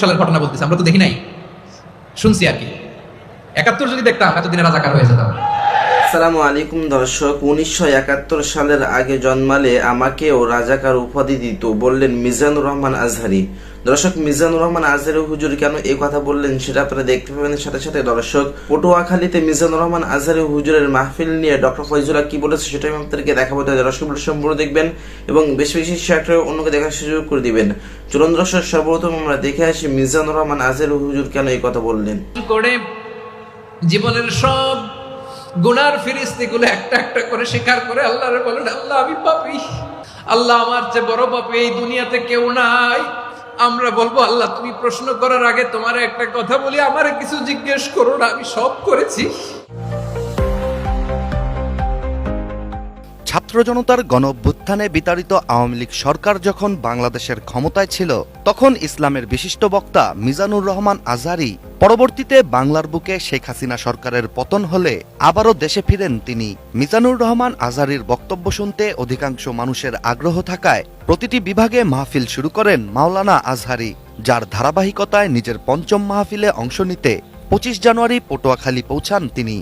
সালের ঘটনা বলতেছি, আমরা তো দেখি নাই। শুনছি আর কি। একাত্তর যদি দেখতাম, এতদিনে রাজাকার হয়ে যেতাম। আসসালামু আলাইকুম দর্শক, উনিশশো একাত্তর সালের আগে জন্মালে আমাকেও রাজাকার উপাধি দিত, বললেন মিজানুর রহমান আজহারি। দর্শক মিজানুর রহমান আজহারি হুজুর কেন এই কথা বললেন সেটা আপনারা দেখতে পাবেন। সাথে সাথে দর্শক পটুয়াখালীতে মিজানুর রহমান আজহারি হুজুরের মাহফিল নিয়ে ডক্টর ফয়জুল্লাহ কি বলেছে সেটা আমি আপনাদেরকে দেখাবো। তাই দর্শক সম্পূর্ণ দেখবেন এবং বেশি বেশি শেয়ার করে অন্যকে দেখার সুযোগ করে দিবেন। চলুন দর্শক, সর্বপ্রথম আমরা দেখে আসি মিজানুর রহমান আজহারি হুজুর কেন এই কথা বললেন। করে জীবনের সব গুনার ফিরিস্তিগুলো একটা একটা করে স্বীকার করে আল্লাহরে বলেন, আল্লাহ, আমি পাপি। আল্লাহ আমার যে বড় পাপি, এই দুনিয়াতে কেউ নাই। আমরা বলব, আল্লাহ, তুমি প্রশ্ন করার আগে তোমার একটা কথা বলি, আমার কিছু জিজ্ঞেস করো না, আমি সব করেছি। ছাত্র জনতার গণ বিতাড়িত আওয়ামী লীগ সরকার যখন বাংলাদেশের ক্ষমতায় ছিল, তখন ইসলামের বিশিষ্ট বক্তা মিজানুর রহমান আজহারি পরবর্তীতে বাংলার বুকে শেখ হাসিনা সরকারের পতন হলে আবারও দেশে ফিরেন তিনি। মিজানুর রহমান আজহারির বক্তব্য শুনতে অধিকাংশ মানুষের আগ্রহ থাকায় প্রতিটি বিভাগে মাহফিল শুরু করেন মাওলানা আজহারি, যার ধারাবাহিকতায় নিজের পঞ্চম মাহফিলে অংশ নিতে পঁচিশ জানুয়ারি পটুয়াখালী পৌঁছান তিনি।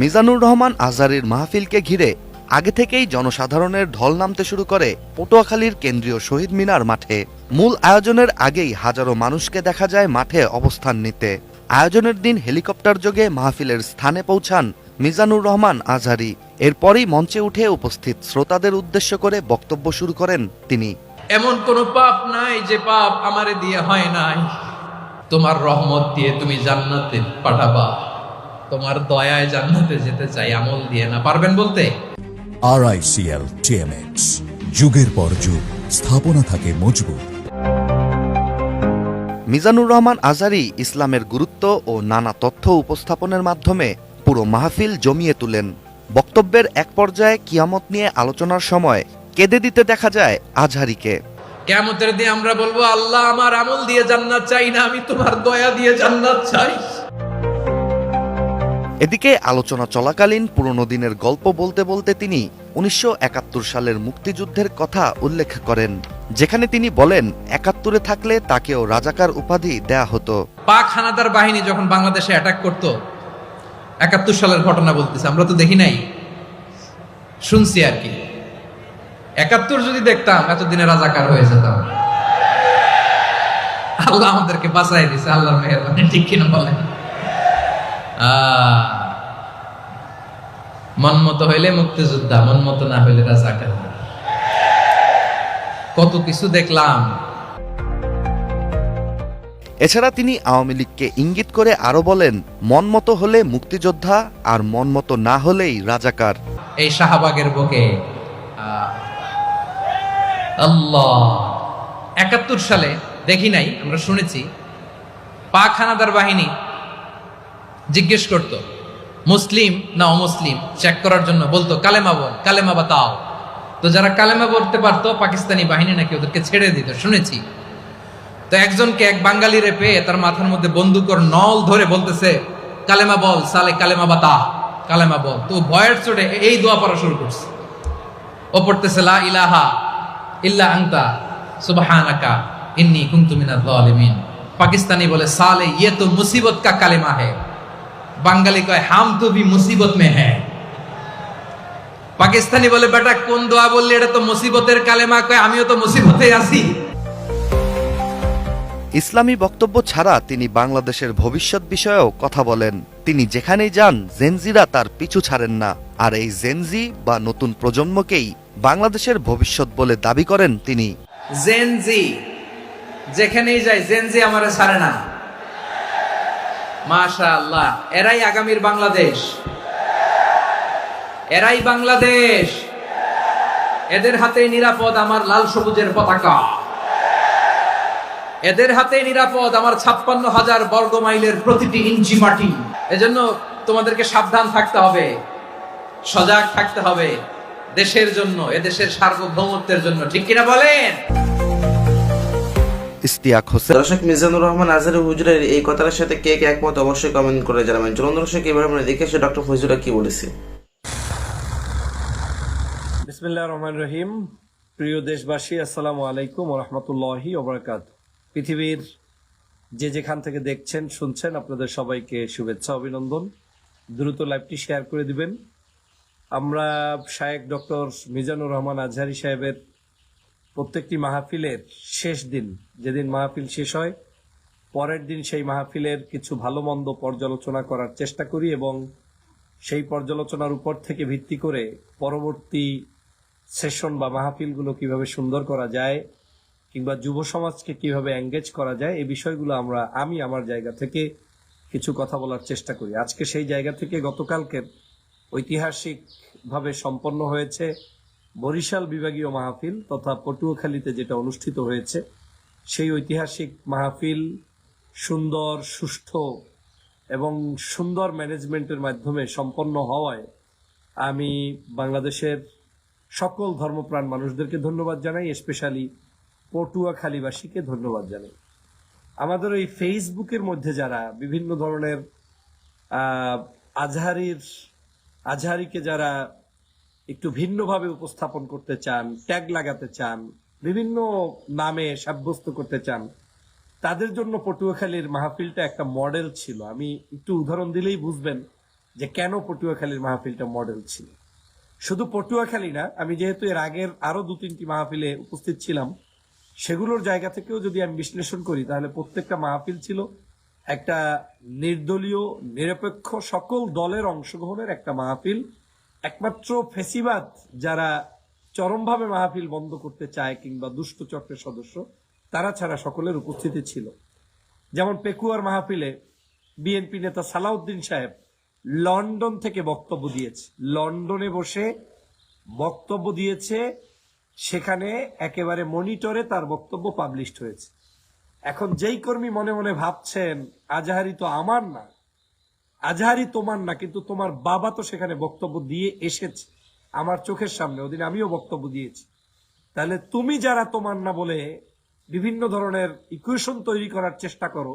মিজানুর রহমান আজহারির মাহফিলকে ঘিরে আগে থেকেই জনসাধারণের ঢল নামতে শুরু করে পটুয়াখালীর কেন্দ্রীয় শহীদ মিনার মাঠে। মূল আয়োজনের আগেই হাজারো মানুষকে দেখা যায় মাঠে অবস্থান নিতে। আয়োজনের দিন হেলিকপ্টার যোগে মাহফিলের স্থানে পৌঁছান মিজানুর রহমান আজহারি। এরপরই মঞ্চে উঠে উপস্থিত শ্রোতাদের উদ্দেশ্য করে বক্তব্য শুরু করেন তিনি। এমন কোন পাপ নাই যে পাপ আমারে দিয়ে হয় নাই। তোমার রহমত দিয়ে তুমি জান্নাতে পাঠাবা। তোমার দয়ায় জান্নাতে যেতে চাই আমল দিয়ে না। পারবেন বলতে? আরআইসিএল টিএমএক্স যুগের পর যুগ স্থাপনা থাকে মজবুত। মিজানুর রহমান আজারি ইসলামের গুরুত্ব ও নানা তথ্য উপস্থাপনের মাধ্যমে পুরো মাহফিল জমিয়ে তুলেন। বক্তব্যের এক পর্যায়ে কিয়ামত নিয়ে আলোচনার সময় কেঁদে দিতে দেখা যায় আজহারিকে। কেমতের দিয়ে আমরা বলব আল্লাহ আমার আমল দিয়ে জান্নাত চাই না আমি তোমার দয়া দিয়ে জান্নাত চাই। এদিকে আলোচনা চলাকালীন পুরনো দিনের গল্প বলতে বলতে তিনি উনিশশো একাত্তর সালের মুক্তিযুদ্ধের কথা উল্লেখ করেন, যেখানে তিনি বলেন, একাত্তরে থাকলে তাকেও রাজাকার উপাধি দেয়া হতো। পাক হানাদার বাহিনী যখন বাংলাদেশে অ্যাটাক করত, একাত্তর সালের ঘটনা বলতেছে, আমরা তো দেখি নাই। শুনছি আর কি। একাত্তর যদি দেখতাম, এতদিনে রাজাকার হয়ে যেতাম। আল্লাহ আমাদেরকে বাঁচাই দিছে আল্লাহর মেহরবানি, ঠিক কিনা বলেন? আহ, মন মতো হইলে মুক্তিযোদ্ধা মন মতো না হইলে রাজাকার। কত কিছু দেখলাম। এছাড়া তিনি আওয়ামী লীগকে ইঙ্গিত করে আরও বলেন মন মতো হলে মুক্তিযোদ্ধা আর মন মতো না হলেই রাজাকার। এই শাহবাগের বুকে আল্লাহ একাত্তর সালে দেখি নাই আমরা শুনেছি পাক হানাদার বাহিনী জিজ্ঞেস করত, মুসলিম না অমুসলিম? চেক করার জন্য বলতো, কালেমা বল, কালেমা বাতাও। তো যারা কালেমা বলতে পারতো, পাকিস্তানি বাহিনী নাকি ওদেরকে ছেড়ে দিত, শুনেছি। তো একজনকে এক বাঙালিরে পেয়ে তার মাথার মধ্যে বন্দুকর নল ধরে বলতেছে, কালেমা বল, সালে কালেমা বাতা কালেমা বল। তো ভয়ের চোটে এই দোয়া পড়া শুরু করছে। ও পড়তেছে, লা ইলাহা ইল্লা আংতা সুবহানাকা ইন্নি কুনতু মিনাজ জালিমিন পাকিস্তানি বলে, সালে ইয়ে তো মুসিবত কা কালেমা है বাঙালি কয় হাম তো ভি মুসিবত মে হ্যাঁ পাকিস্তানি বলে বেটা কোন দোয়া বললি এটা তো মুসিবতের কালেমা। কয় আমিও তো মুসিবতে আছি। ইসলামী বক্তব্য ছাড়া তিনি বাংলাদেশের ভবিষ্যৎ বিষয়েও কথা বলেন। তিনি যেখানেই যান জেনজিরা তার পিছু ছাড়েন না। আর এই জেনজি বা নতুন প্রজন্মকেই বাংলাদেশের ভবিষ্যৎ বলে দাবি করেন তিনি। জেনজি যেখানেই যাই জেনজি আমারে ছাড়ে না। এরাই আগামীর বাংলাদেশ। এরাই বাংলাদেশ। এদের হাতে নিরাপদ আমার লাল সবুজের পতাকা। এদের হাতে নিরাপদ আমার ছাপ্পান্ন হাজার বর্গ মাইলের প্রতিটি ইঞ্চি মাটি। এজন্য তোমাদেরকে সাবধান থাকতে হবে। সজাগ থাকতে হবে। দেশের জন্য, এদেশের সার্বভৌমত্বের জন্য। ঠিক কিনা বলেন? ইস্তিয়াক হোসেন। দর্শক মিজানুর রহমান আজহারি হুজুরের এই কথার সাথে কে কে একমত অবশ্যই কমেন্ট করে জানাবেন। চলুন দর্শক এবার আমরা দেখে আসি ডক্টর ফজুরা কি বলেছে। বিসমিল্লাহ রহমান রহিম। প্রিয় দেশবাসী আসসালামু আলাইকুম রহমতুল্লাহি ওবরাকাত পৃথিবীর যে যেখান থেকে দেখছেন শুনছেন আপনাদের সবাইকে শুভেচ্ছা অভিনন্দন। দ্রুত লাইভটি শেয়ার করে দিবেন। আমরা শায়েক ডক্টর মিজানুর রহমান আজহারি সাহেবের প্রত্যেকটি মাহফিলের শেষ দিন, যেদিন মাহফিল শেষ হয়, পরের দিন সেই মাহফিলের কিছু ভালো মন্দ পর্যালোচনা করার চেষ্টা করি এবং সেই পর্যালোচনার উপর থেকে ভিত্তি করে পরবর্তী সেশন বা মাহফিলগুলো কীভাবে সুন্দর করা যায় কিংবা যুব সমাজকে কীভাবে এঙ্গেজ করা যায়, এই বিষয়গুলো আমরা, আমি আমার জায়গা থেকে কিছু কথা বলার চেষ্টা করি। আজকে সেই জায়গা থেকে গতকালকের ঐতিহাসিকভাবে সম্পন্ন হয়েছে বরিশাল বিভাগীয় মাহফিল তথা পটুয়াখালীতে যেটা অনুষ্ঠিত হয়েছে, সেই ঐতিহাসিক মাহফিল সুন্দর, সুষ্ঠু এবং সুন্দর ম্যানেজমেন্টের মাধ্যমে সম্পন্ন হওয়ায় আমি বাংলাদেশের সকল ধর্মপ্রাণ মানুষদেরকে ধন্যবাদ জানাই স্পেশালি পটুয়াখালীবাসীকে ধন্যবাদ জানাই। আমাদের ওই ফেসবুকের মধ্যে যারা বিভিন্ন ধরনের আজহারির, আজহারিকে যারা একটু ভিন্নভাবে উপস্থাপন করতে চান ট্যাগ লাগাতে চান, বিভিন্ন নামে সাব্যস্ত করতে চান, তাদের জন্য পটুয়াখালীর মাহফিলটা একটা মডেল ছিল। আমি একটু উদাহরণ দিলেই বুঝবেন যে কেন পটুয়াখালীর মাহফিলটা মডেল ছিল। শুধু পটুয়াখালী না, আমি যেহেতু এর আগের আরও দু তিনটি মাহফিলে উপস্থিত ছিলাম, সেগুলোর জায়গা থেকেও যদি আমি বিশ্লেষণ করি, তাহলে প্রত্যেকটা মাহফিল ছিল একটা নির্দলীয়, নিরপেক্ষ সকল দলের অংশগ্রহণের একটা মাহফিল। একমাত্র ফেসিবাদ যারা চরমভাবে মাহফিল বন্ধ করতে চায় কিংবা দুষ্ট চক্রের সদস্য, তারা ছাড়া সকলের উপস্থিতি ছিল। যেমন পেকুয়ার মাহফিলে বিএনপি নেতা সালাউদ্দিন সাহেব লন্ডন থেকে বক্তব্য দিয়েছে। লন্ডনে বসে বক্তব্য দিয়েছে, সেখানে একেবারে মনিটরে তার বক্তব্য পাবলিশড হয়েছে। এখন যেই কর্মী মনে মনে ভাবছেন, আজাহারি তো আমার না আজহারি তোমার না, কিন্তু তোমার বাবা তো সেখানে বক্তব্য দিয়ে এসেছে আমার চোখের সামনে। ওদিন আমিও বক্তব্য দিয়েছি। তাহলে তুমি যারা তোমার না বলে বিভিন্ন ধরনের ইকুয়েশন তৈরি করার চেষ্টা করো,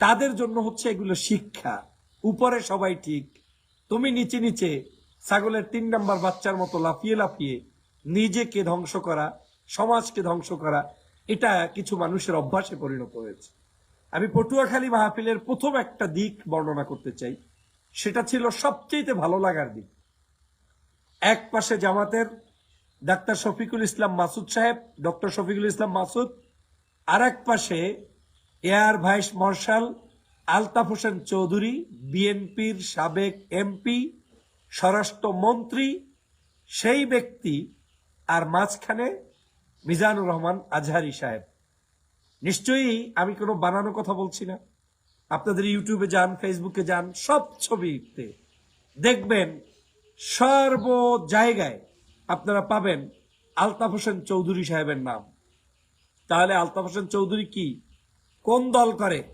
তাদের জন্য হচ্ছে এগুলো শিক্ষা। উপরে সবাই ঠিক। তুমি নিচে নিচে ছাগলের তিন নাম্বার বাচ্চার মতো লাফিয়ে লাফিয়ে নিজেকে ধ্বংস করা, সমাজকে ধ্বংস করা, এটা কিছু মানুষের অভ্যাসে পরিণত হয়েছে। আমি পটুয়াখালী মাহফিলের প্রথম একটা দিক বর্ণনা করতে চাই। সেটা ছিল সবচেয়ে ভালো লাগার দিক। এক পাশে জামাতের ডাক্তার শফিকুল ইসলাম মাসুদ সাহেব, ডক্টর শফিকুল ইসলাম মাসুদ আর এক পাশে air vice marshal Altaf Hossain Chowdhury, বিএনপির সাবেক এমপি স্বরাষ্ট্রমন্ত্রী সেই ব্যক্তি, আর মাঝখানে মিজানুর রহমান আজহারি সাহেব। নিশ্চয়ই আমি কোনো বানানো কথা বলছি না। আপনাদের ইউটিউবে যান, ফেসবুকে যান, সব ছবিতে দেখবেন সর্ব জায়গায় আপনারা পাবেন আলতাফ হোসেন চৌধুরী সাহেবের নাম। তাহলে আলতাফ হোসেন চৌধুরী কি? কোন দল করে?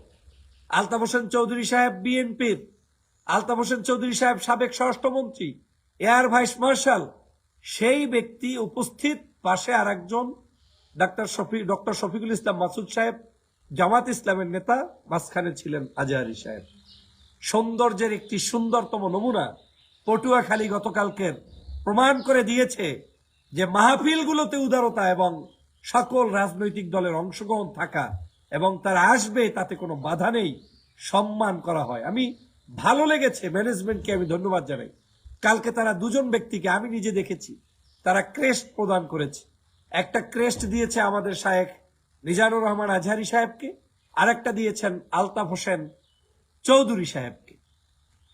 আলতাফ হোসেন চৌধুরী সাহেব বিএনপির। আলতাফ হোসেন চৌধুরী সাহেব সাবেক স্বরাষ্ট্রমন্ত্রী, এয়ার ভাইস মার্শাল। সেই ব্যক্তি উপস্থিত পাশে আর একজন ডাক্তার শফি, ডক্টর শফিকুল ইসলাম মাসুদ সাহেব, জামাত ইসলামের নেতা, মাঝখানে ছিলেন আজহারি সাহেব। সৌন্দর্যের একটি সুন্দরতম নমুনা পটুয়াখালী গতকালকের প্রমাণ করে দিয়েছে যে মাহফিলগুলোতে উদারতা এবং সকল রাজনৈতিক দলের অংশগ্রহণ থাকা এবং তারা আসবে তাতে কোনো বাধা নেই, সম্মান করা হয়। আমি ভালো লেগেছে ম্যানেজমেন্টকে আমি ধন্যবাদ জানাই। কালকে তারা দুজন ব্যক্তিকে আমি নিজে দেখেছি, তারা ক্রেস্ট প্রদান করেছে। একটা ক্রেস্ট দিয়েছে আমাদের শায়েখ নিজানুর রহমান আজহারি সাহেবকে, আরেকটা দিয়েছেন আলতাফ হোসেন চৌধুরী সাহেবকে।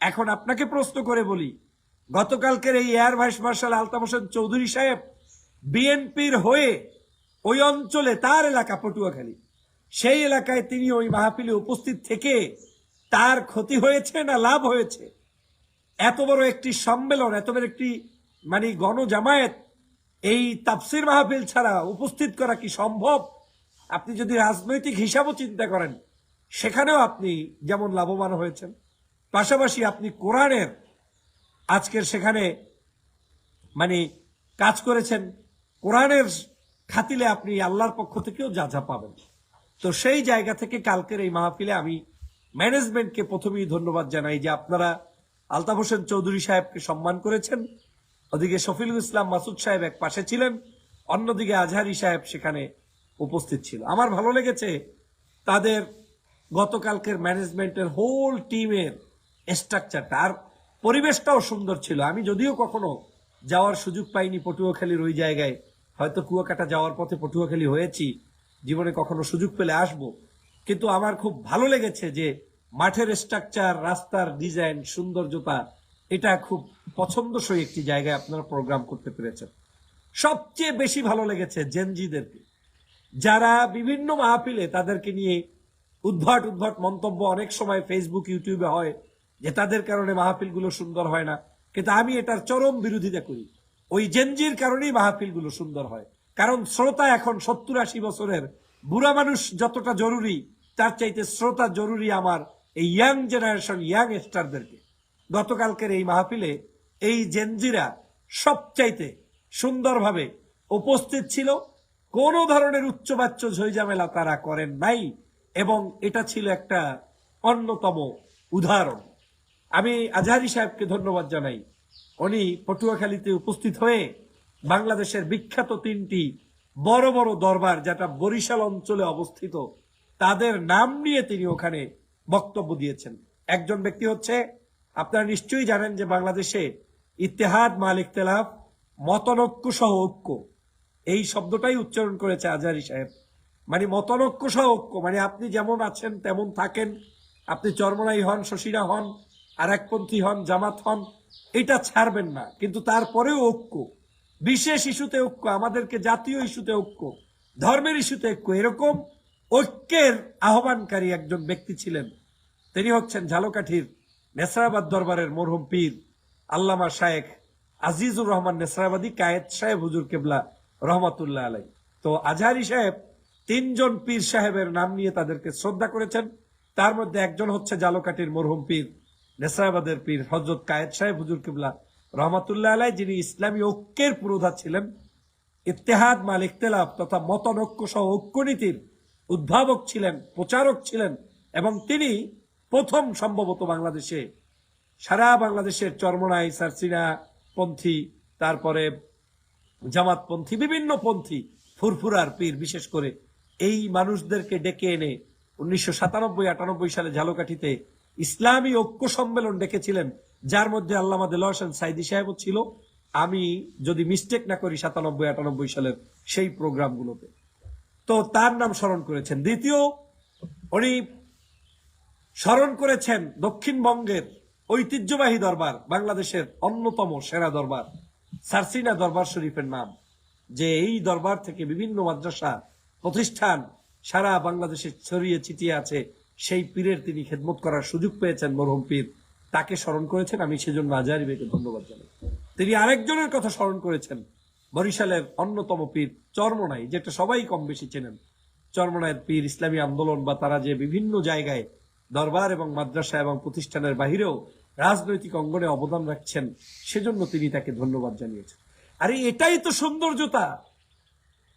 এখন আপনাকে প্রশ্ন করে বলি, গতকালকের এই air vice marshal Altaf Hossain Chowdhury সাহেব বিএনপির হয়ে ওই অঞ্চলে তার এলাকা পটুয়াখালী, সেই এলাকায় তিনি ওই মাহফিলে উপস্থিত থেকে তার ক্ষতি হয়েছে না লাভ হয়েছে? এত বড় একটি সম্মেলন, এত বড় একটি মানে গণজামায়াত এই তাফসির মাহফিল ছাড়া উপস্থিত করা কি সম্ভব? আপনি যদি রাজনৈতিক হিসাবও চিন্তা করেন, সেখানেও আপনি যেমন লাভবান হয়েছেন। পাশাপাশি আপনি কোরআনের আজকের সেখানে মানে কাজ করেছেন, কোরআনের খাতিলে আপনি আল্লাহর পক্ষ থেকেও যা যা পাবেন। তো সেই জায়গা থেকে কালকের এই মাহফিলে আমি ম্যানেজমেন্টকে প্রথমেই ধন্যবাদ জানাই যে আপনারা আলতাফ হোসেন চৌধুরী সাহেবকে সম্মান করেছেন। ওদিকে শফিলুল ইসলাম মাসুদ সাহেব এক পাশে ছিলেন, অন্যদিকে আজহারি সাহেব সেখানে উপস্থিত ছিল। আমার ভালো লেগেছে তাদের গতকালকের ম্যানেজমেন্টের হোল টিমের স্ট্রাকচারটা আর পরিবেশটাও সুন্দর ছিল। আমি যদিও কখনো যাওয়ার সুযোগ পাইনি পটুয়াখালীর ওই জায়গায়। হয়তো কুয়াকাটা যাওয়ার পথে পটুয়াখালী হয়েছি। জীবনে কখনো সুযোগ পেলে আসব। কিন্তু আমার খুব ভালো লেগেছে যে মাঠের স্ট্রাকচার রাস্তার ডিজাইন সৌন্দর্যতা এটা খুব পছন্দসই একটি জায়গায় আপনারা প্রোগ্রাম করতে পেরেছেন। সবচেয়ে বেশি ভালো লেগেছে জেনজিদেরকে যারা বিভিন্ন মাহফিলে তাদেরকে নিয়ে উদ্ভট উদ্ভট মন্তব্য অনেক সময় ফেসবুক ইউটিউবে হয় যে তাদের কারণে মাহফিলগুলো সুন্দর হয় না। কিন্তু আমি এটার চরম বিরোধিতা করি। ওই জেনজির কারণেই মাহফিলগুলো সুন্দর হয়। কারণ শ্রোতা এখন সত্তর আশি বছরের বুড়া মানুষ যতটা জরুরি, তার চাইতে শ্রোতা জরুরি আমার এই ইয়াং জেনারেশন ইয়াং স্টারদেরকে গতকালকের এই মাহফিলে এই জেনজিরা সবচাইতে সুন্দরভাবে উপস্থিত ছিল। কোনো ধরনের উচ্চবাচ্য ঝইঝামেলা তারা করেন নাই এবং এটা ছিল একটা অন্যতম উদাহরণ। আমি আজহারি সাহেবকে ধন্যবাদ জানাই। উনি পটুয়াখালীতে উপস্থিত হয়ে বাংলাদেশের বিখ্যাত তিনটি বড় বড় দরবার, যেটা বরিশাল অঞ্চলে অবস্থিত, তাদের নাম নিয়ে তিনি ওখানে বক্তব্য দিয়েছেন। একজন ব্যক্তি হচ্ছে আপনারা নিশ্চয়ই জানেন যে বাংলাদেশে ইতিহাদ মালিক তেলাফ মতনৈক্য সহ ঐক্য। এই শব্দটাই উচ্চারণ করেছে আজহারি সাহেব। মানে মতনৈক্য সহ ঐক্য। মানে আপনি যেমন আছেন, তেমন থাকেন। আপনি চরমনাই হন, শশীরা হন আর একপন্থী হন, জামাত হন, এটা ছাড়বেন না। কিন্তু তারপরেও ঐক্য। বিশেষ ইস্যুতে ঐক্য, আমাদেরকে জাতীয় ইস্যুতে ঐক্য, ধর্মের ইস্যুতে ঐক্য, এরকম ঐক্যের আহ্বানকারী একজন ব্যক্তি ছিলেন। তিনি হচ্ছেন ঝালকাঠির নেসরাবাদ দরবারের মরহুম পীর আল্লামা শায়েখ আজিজুর রহমান নেসরাবাদী কায়েদ সাহেব হুজুর কেবলা রহমাতুল্লাহ আলাই তো আজহারি সাহেব তিনজন পীর সাহেবের নাম নিয়ে তাদেরকে শ্রদ্ধা করেছেন। তার মধ্যে একজন হচ্ছে জালকাটির মরহুম পীর, নেসরাবাদের পীর হজরত কায়েদ সাহেব হুজুর কিবলা রহমাতুল্লাহ আলাই যিনি ইসলামী ঐক্যের পুরোধা ছিলেন। ইত্তেহাদ মাল ইখতলাফ তথা মতনৈক্য সহ ঐক্যনীতির উদ্ভাবক ছিলেন, প্রচারক ছিলেন এবং তিনি প্রথম সম্ভবত বাংলাদেশে, সারা বাংলাদেশের চরমনাই সারসিনা পন্থী, তারপরে জামাতপন্থী, বিভিন্ন পন্থী, ফুরফুরার পীর, বিশেষ করে এই মানুষদেরকে ডেকে এনে উনিশশো সাতানব্বই, আটানব্বই সালে ঝালকাঠিতে ইসলামী ঐক্য সম্মেলন ডেকেছিলেন, যার মধ্যে আল্লামা দেল হোসেন সাইদি সাহেবও ছিল। আমি যদি মিস্টেক না করি সাতানব্বই, আটানব্বই সালের সেই প্রোগ্রামগুলোতে। তো তার নাম স্মরণ করেছেন। দ্বিতীয়, উনি স্মরণ করেছেন দক্ষিণবঙ্গের ঐতিহ্যবাহী দরবার, বাংলাদেশের অন্যতম সেরা দরবার, সারসিনা দরবার শরীফের নাম, যে এই দরবার থেকে বিভিন্ন মাদ্রাসা, প্রতিষ্ঠান সারা বাংলাদেশে ছড়িয়ে ছিটিয়ে আছে। সেই পীরের তিনি খেদমত করার সুযোগ পেয়েছেন মরহুম পীর। তাকে স্মরণ করেছেন, আমি সেজন্য আজারি বেকে ধন্যবাদ জানাই। তিনি আরেকজনের কথা স্মরণ করেছেন, বরিশালের অন্যতম পীর চর্মনাই, যেটা সবাই কম বেশি চেনেন। চরমনায়ের পীর ইসলামী আন্দোলন বা তারা যে বিভিন্ন জায়গায় দরবার এবং মাদ্রাসা এবং প্রতিষ্ঠানের বাহিরেও রাজনৈতিক অঙ্গনে অবদান রাখছেন। সেজন্য তিনি তাকে ধন্যবাদ জানিয়েছেন। আরে, এটাই তো সৌন্দর্যতা।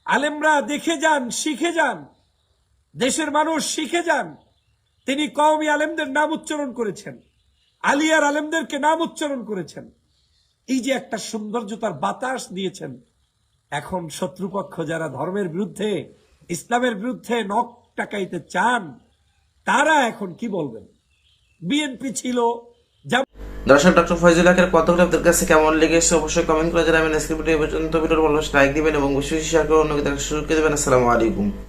আলেমরা দেখে যান, শিখে যান। দেশের মানুষ শিখে যান। তিনি কওমি আলেমদের নাম উচ্চারণ করেছেন। আলিয়ার আলেমদেরকে নাম উচ্চারণ করেছেন। এই যে একটা সৌন্দর্যতার বাতাস দিয়েছেন, এখন শত্রুপক্ষ যারা ধর্মের বিরুদ্ধে, ইসলামের বিরুদ্ধে নখ টাকাইতে চান তারা এখন কি বলবেন? বিএনপি ছিল দর্শক, ডক্টর ফয়জুল হকের কথাগুলো আপনাদের কাছে কেমন লেগেছে অবশ্যই কমেন্ট করে জানাবেন। স্ক্রিপ্টে এই পর্যন্ত ভিডিওর ভালো লাইক দিবেন এবং বেশি বেশি শেয়ার করে অন্যকে দেখার সুযোগ দেবেন। আসসালামু আলাইকুম।